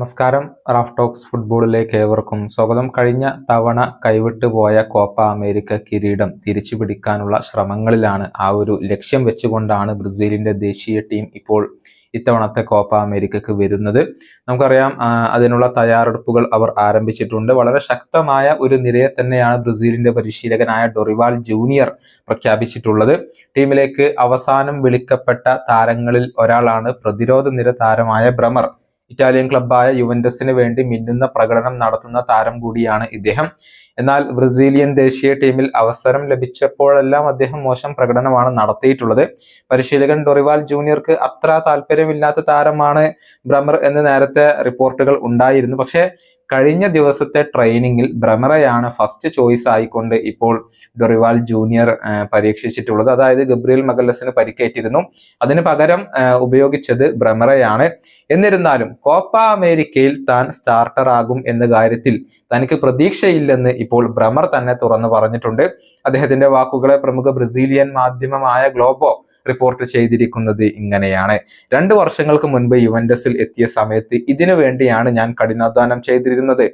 നമസ്കാരം. Raf talks ഫുട്ബോളിലേക്ക് ഏവർക്കും സ്വാഗതം. കഴിഞ്ഞ തവണ കൈവിട്ടു പോയ കോപ്പ അമേരിക്ക കിരീടം തിരിച്ചു പിടിക്കാനുള്ള ശ്രമങ്ങളിലാണ് ആ ഒരു ലക്ഷ്യം വെച്ചുകൊണ്ടാണ് ബ്രസീലിന്റെ ദേശീയ ടീം ഇപ്പോൾ ഇത്തവണത്തെ കോപ്പ അമേരിക്കക്ക് വരുന്നത്. നമുക്കറിയാം അതിനുള്ള തയ്യാറെടുപ്പുകൾ അവർ ആരംഭിച്ചിട്ടുണ്ട്. വളരെ ശക്തമായ ഒരു നിരയെ തന്നെയാണ് ബ്രസീലിന്റെ പരിശീലകനായ ഡൊറിവാൾ ജൂനിയർ പ്രഖ്യാപിച്ചിട്ടുള്ളത്. ടീമിലേക്ക് അവസാനം വിളിക്കപ്പെട്ട താരങ്ങളിൽ ഒരാളാണ് പ്രതിരോധ നിര താരമായ ബ്രമർ. ഇറ്റാലിയൻ ക്ലബ്ബായ യുവൻഡസിന് വേണ്ടി മിന്നുന്ന പ്രകടനം നടത്തുന്ന താരം കൂടിയാണ് ഇദ്ദേഹം. എന്നാൽ ബ്രസീലിയൻ ദേശീയ ടീമിൽ അവസരം ലഭിച്ചപ്പോഴെല്ലാം അദ്ദേഹം മോശം പ്രകടനമാണ് നടത്തിയിട്ടുള്ളത്. പരിശീലകൻ ഡൊറിവാൽ ജൂനിയർക്ക് അത്ര താല്പര്യമില്ലാത്ത താരമാണ് ബ്രമർ എന്ന് നേരത്തെ റിപ്പോർട്ടുകൾ ഉണ്ടായിരുന്നു. പക്ഷേ കഴിഞ്ഞ ദിവസത്തെ ട്രെയിനിങ്ങിൽ ബ്രമറയാണ് ഫസ്റ്റ് ചോയ്സ് ആയിക്കൊണ്ട് ഇപ്പോൾ ഡൊറിവാൽ ജൂനിയർ പരീക്ഷിച്ചിട്ടുള്ളത്. അതായത് ഗബ്രിയൽ മഗല്ലസിന് പരിക്കേറ്റിരുന്നു. അതിന് പകരം ഉപയോഗിച്ചത് ബ്രമറയാണ്. എന്നിരുന്നാലും കോപ്പ അമേരിക്കയിൽ താൻ സ്റ്റാർട്ടർ ആകും എന്ന കാര്യത്തിൽ തനിക്ക് പ്രതീക്ഷയില്ലെന്ന് ഇപ്പോൾ ബ്രമർ തന്നെ തുറന്നു പറഞ്ഞിട്ടുണ്ട്. അദ്ദേഹത്തിന്റെ വാക്കുകളെ പ്രമുഖ ബ്രസീലിയൻ മാധ്യമമായ ഗ്ലോബോ റിപ്പോർട്ട് ചെയ്തിരിക്കുന്നത് ഇങ്ങനെയാണ്. രണ്ട് വർഷങ്ങൾക്ക് മുൻപ് യുവൻഡസിൽ എത്തിയ സമയത്ത് ഇതിനു വേണ്ടിയാണ് ഞാൻ കഠിനാധ്വാനം ചെയ്തിരുന്നത്.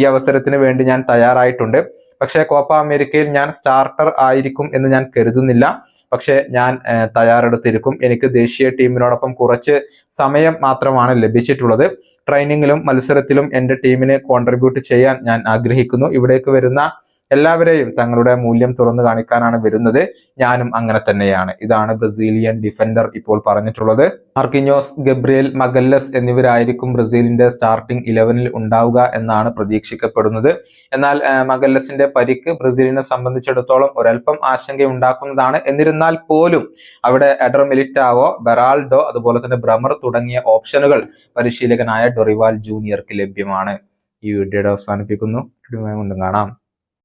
ഈ അവസരത്തിന് വേണ്ടി ഞാൻ തയ്യാറായിട്ടുണ്ട്. പക്ഷേ കോപ്പ അമേരിക്കയിൽ ഞാൻ സ്റ്റാർട്ടർ ആയിരിക്കും എന്ന് ഞാൻ കരുതുന്നില്ല. പക്ഷേ ഞാൻ തയ്യാറെടുത്തിരിക്കും. എനിക്ക് ദേശീയ ടീമിനോടൊപ്പം കുറച്ച് സമയം മാത്രമാണ് ലഭിച്ചിട്ടുള്ളത്. ട്രെയിനിങ്ങിലും മത്സരത്തിലും എന്റെ ടീമിന് കോൺട്രിബ്യൂട്ട് ചെയ്യാൻ ഞാൻ ആഗ്രഹിക്കുന്നു. ഇവിടേക്ക് വരുന്ന എല്ലാവരെയും തങ്ങളുടെ മൂല്യം തുറന്നു കാണിക്കാനാണ് വരുന്നത്. ഞാനും അങ്ങനെ തന്നെയാണ്. ഇതാണ് ബ്രസീലിയൻ ഡിഫൻഡർ ഇപ്പോൾ പറഞ്ഞിട്ടുള്ളത്. മാർക്കിഞ്ഞോസ് ഗബ്രിയേൽ മഗല്ലസ് എന്നിവരായിരിക്കും ബ്രസീലിന്റെ സ്റ്റാർട്ടിംഗ് ഇലവനിൽ ഉണ്ടാവുക എന്നാണ് പ്രതീക്ഷിക്കപ്പെടുന്നത്. എന്നാൽ മഗല്ലസിന്റെ പരിക്ക് ബ്രസീലിനെ സംബന്ധിച്ചിടത്തോളം ഒരൽപ്പം ആശങ്കയുണ്ടാക്കുന്നതാണ്. എന്നിരുന്നാൽ പോലും അവിടെ എഡർ മിലിറ്റാവോ ബെറാൾഡോ അതുപോലെ തന്നെ ബ്രമർ തുടങ്ങിയ ഓപ്ഷനുകൾ പരിശീലകനായ ഡൊറിവാൽ ജൂനിയർക്ക് ലഭ്യമാണ്. ഈ വീഡിയോയുടെ അവസാനിപ്പിക്കുന്നു. കാണാം.